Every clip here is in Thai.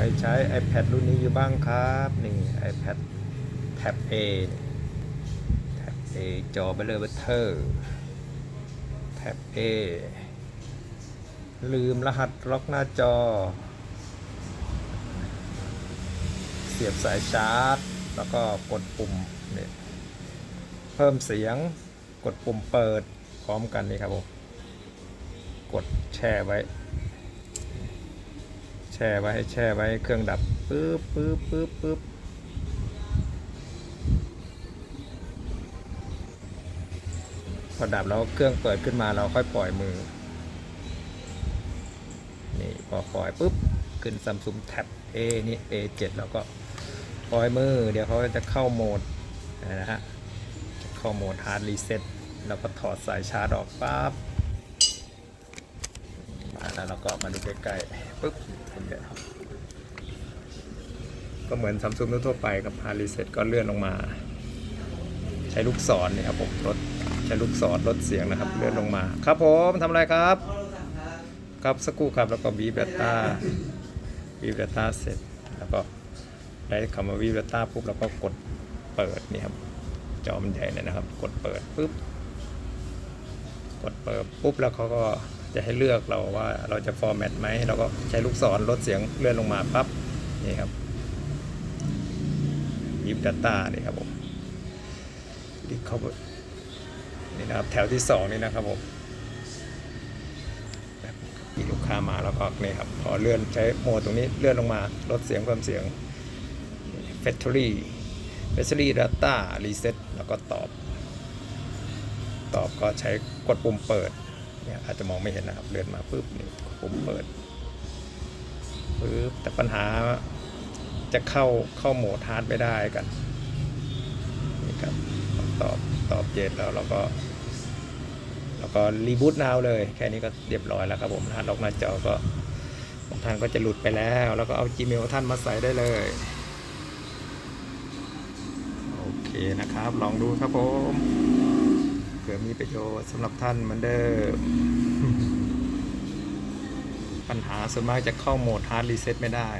ครใช้ iPad รุ่นนี้อยู่บ้างครับนี่ iPad Tab A นี่ Tab A จอเบลเลอร์เบเทอร์ Tab A ลืมรหัสล็อกหน้าจอ เสียบสายชาร์จ แล้วก็กดปุ่มเนี่ยเพิ่มเสียงกดปุ่มเปิดพร้อมกันนี่ครับผม กดแช่ไว้ ช่ไว้ให้แช่ไว้ให้เครื่องดับปึ๊บปึ๊บปึ๊บปึ๊บพอดับแล้วเครื่องเปิดขึ้นมาเราค่อยปล่อยมือ นี่พอปล่อยปุ๊บขึ้น Samsung Tab A นี่ A7 แล้วก็ปล่อยมือ เดี๋ยวเขาจะเข้าโหมดนะฮะเข้าโหมด Hard Reset แล้วก็ถอดสายชาร์จออกปั๊บ แล้วเราก็มาดูใกล้ๆปุ๊บเดี๋ยวก็เหมือนซัมซุงทั่วไปกับ Hard Reset ก็เลื่อนลงมา ใช้ลูกศรนี่ครับผมลดใช้ลูกศรลดเสียงนะครับ เลื่อนลงมา ครับผมทำอะไรครับ ครับสกครู่ครับแล้วก็วีเบต้าวีเบต้าเสร็จแล้วก็ได้คำว่าวีเบต้าปุ๊บแล้วก็กดเปิดนี่ครับจอมันใหญ่เลยนะครับ กดเปิดปุ๊บกดเปิดปุ๊บแล้วเขาก็ จะให้เลือกเราว่าเราจะฟอร์แมตไหมเราก็ใช้ลูกศรลดเสียงเลื่อนลงมาปั๊บนี่ครับยิบดัตตานี่ครับผมนี่เขานี่นะครับแถวที่สองนี่นะครับผมมีลูกค้ามาแล้วก็นี่ครับพอเลื่อนใช้โหมดตรงนี้เลื่อนลงมาลดเสียงเพิ่มเสียง Factory Factory Data Reset แล้วก็ตอบ ตอบก็ใช้กดปุ่มเปิด เนี่ยอาจจะมองไม่เห็นนะครับเลื่อนมาปุ๊บนี่ปุ่มเปิดปุ๊บแต่ปัญหาจะเข้าเข้าโหมดฮาร์ดไม่ได้กันนี่ครับตอบตอบเจ็ดแล้วเราก็แล้วก็รีบูตนาวเลย แค่นี้ก็เรียบร้อยแล้วครับผมท่านล็อกหน้าจอก็ของท่านก็จะหลุดไปแล้ว แล้วก็เอา Gmail ท่านมาใส่ได้เลยโอเคนะครับ ลองดูครับผม ผื่อมีประโยชน์สำหรับท่านเหมือนเดิม ปัญหาส่วนมากจะเข้าโหมด Hard Reset ไม่ได้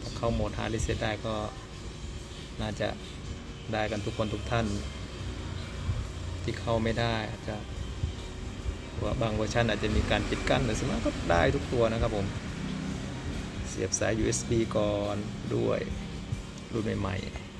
ถ้าเข้าโหมด Hard Reset ได้ก็น่าจะได้กันทุกคนทุกท่าน ที่เข้าไม่ได้อาจจะว่าบางเวอร์ชันอาจจะมีการปิดกั้นแต่ส่วนมากก็ได้ทุกตัวนะครับผม เสียบสาย USB ก่อนด้วยรุ่นใหม่ๆ